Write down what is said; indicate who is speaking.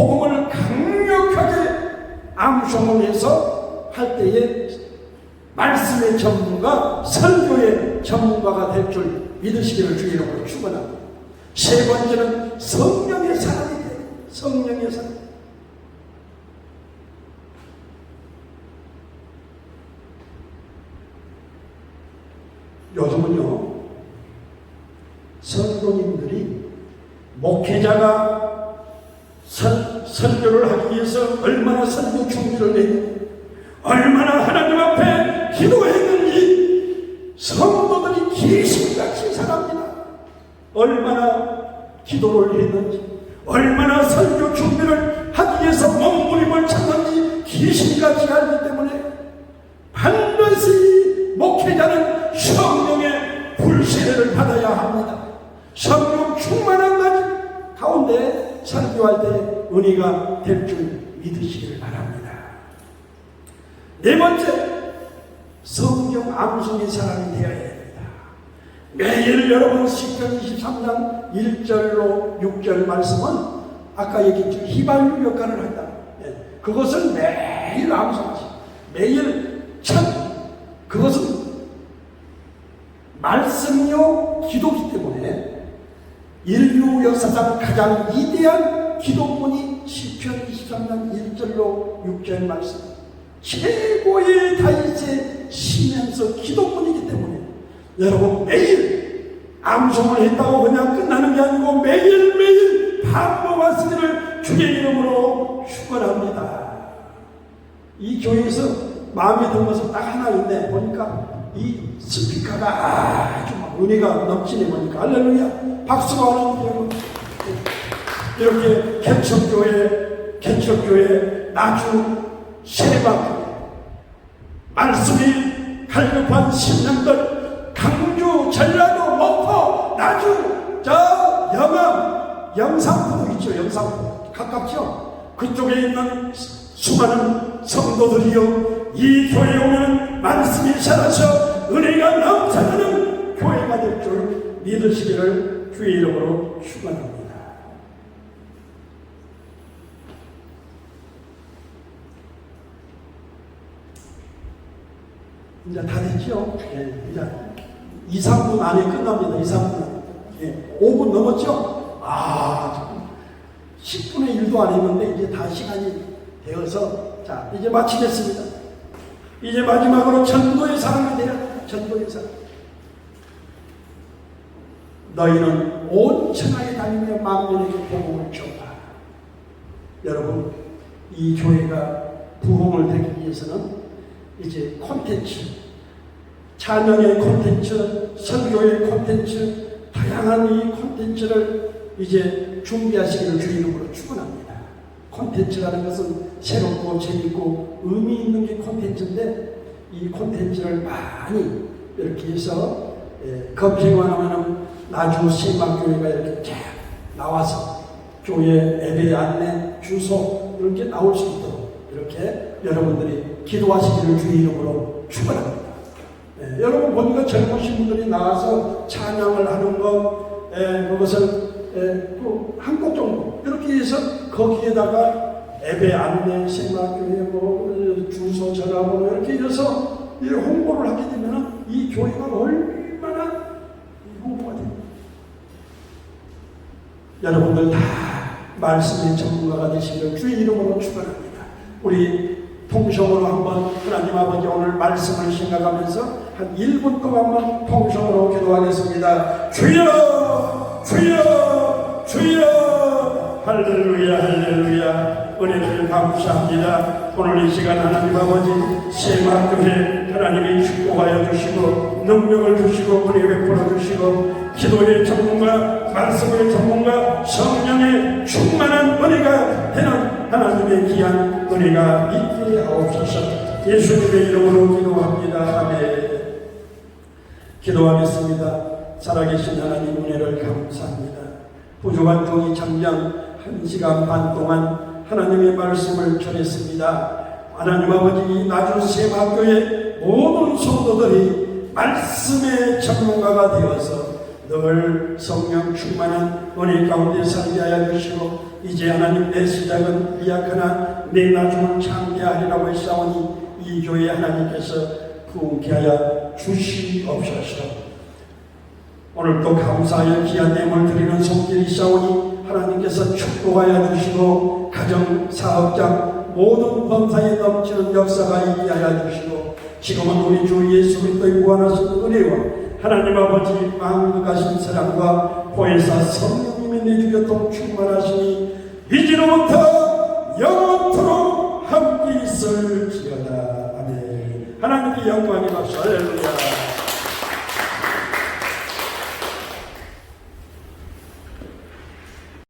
Speaker 1: 복음을 강력하게 암송을 해서 할 때에 말씀의 전문가, 설교의 전문가가 될 줄 믿으시기를 주의로 축원합니다. 세 번째는 성령의 사람이 돼요. 성령의 사람. 요즘은요, 성도님들이 목회자가 선, 설교를 하기 위해서 얼마나 설교 준비를 했는지, 얼마나 하나님 앞에 기도했는지, 성도들이 귀신같이 살합니다. 얼마나 기도를 했는지, 얼마나 설교 준비를 하기 위해서 몸부림을 찾는지 귀신같이 알기 때문에 반드시 목회자는 성령의 불세례를 받아야 합니다. 성령 충만한 가지 가운데 설교할 때 은혜가 될 줄 믿으시기를 바랍니다. 네 번째, 성경 암송의 사람이 되어야 됩니다. 매일 여러분 시편 23장 1절로 6절 말씀은 아까 얘기했죠. 휘발유 역할을 한다. 예, 그것은 매일 암송하시 매일 첫 그것은 말씀요 기도기 때문에 인류 역사상 가장 위대한 기도문이 시편 23장 1절로 6절 말씀. 최고의 다윗의 시면서 기도문이기 때문에 여러분 매일 암송을 했다고 그냥 끝나는 게 아니고 매일매일 반복하시기를 주의 이름으로 축원합니다. 이 교회에서 마음에 든 것은 딱 하나 있네 보니까 이 스피커가 아주 막 은혜가 넘치네 보니까. 할렐루야. 박수가 하는 이렇게 개척교회 개척교회 나주 세방교회 말씀이 갈급한 신령들 강주 전라도 목포 나주 저 영암 영상포도 있죠 영상포 가깝죠 그쪽에 있는 수많은 성도들이요 이 교회에 오면 말씀이 살아서 은혜가 넘쳐나는 교회가 될 줄 믿으시기를 주의 이름으로 축원합니다. 이제 다 됐죠? 예, 이제 2, 3분 안에 끝납니다. 2, 3분. 예, 5분 넘었죠? 아, 10분의 1도 안 했는데 이제 다 시간이 되어서 자, 이제 마치겠습니다. 이제 마지막으로 전도의 사람이 되라. 전도의 사람. 너희는 온 천하에 다니며 만민에게 복음을 줘라. 여러분, 이 교회가 부흥을 되기 위해서는 이제 콘텐츠, 찬양의 콘텐츠, 설교의 콘텐츠, 다양한 이 콘텐츠를 이제 준비하시기를 주 이름으로 축원합니다. 콘텐츠라는 것은 새롭고 재밌고 의미 있는 게 콘텐츠인데 이 콘텐츠를 많이 이렇게 해서 예, 검색만 하면 나주 세방교회가 이렇게 쫙 나와서 교회 예배 안내 주소 이렇게 나올 수 있도록 이렇게 여러분들이 기도하시기를 주의 이름으로 축원합니다. 예, 여러분 보니까 젊으신 분들이 나와서 찬양을 하는 것 예, 그것을 예, 또한 곡 정도 이렇게 해서 거기에다가 예배 안내 생각교회 뭐 주소 전화번호 이렇게 해서 이 홍보를 하게 되면 이 교회가 얼마나 홍보가 됩니다. 여러분들 다 말씀의 전문가가 되시길 주의 이름으로 축원합니다. 우리 통성으로 한번 하나님 아버지 오늘 말씀을 생각하면서 한 1분 동안만 통성으로 기도하겠습니다. 주여 주여 주여 할렐루야 할렐루야 은혜를 감사합니다. 오늘 이 시간 하나님 아버지 세마교회 하나님이 축복하여 주시고 능력을 주시고 은혜 베풀어 주시고 기도의 전문가 말씀의 전문가 성령의 충만한 은혜가 되는 하나님의 귀한 은혜가 있게 하옵소서 예수님의 이름으로 기도합니다. 아멘 기도하겠습니다. 살아계신 하나님 은혜를 감사합니다. 부족한 종이 장장 한 시간 반 동안 하나님의 말씀을 전했습니다. 하나님 아버지 나주 세마교의 모든 성도들이 말씀의 전문가가 되어서 늘 성령 충만한 은혜 가운데 살게 하여 주시고 이제 하나님 내 시작은 미약하나 내 나중은 창대하리라고 했사오니 이 교회 하나님께서 부흥케 하여 주시옵소서. 오늘도 감사하여 귀한 예물 드리는 손길이 있사오니 하나님께서 축복하여 주시고 가정 사업장 모든 범사에 넘치는 역사가 있게 하여 주시고 지금은 우리 주 예수 그리스도의 무한하신 은혜와 하나님 아버지 가신 사랑과 보혜사 성령님의 내주교통 충만하시니 이제로부터 영원토록 함께 있을지어다. 아멘. 하나님의 영광이 받소 할렐루야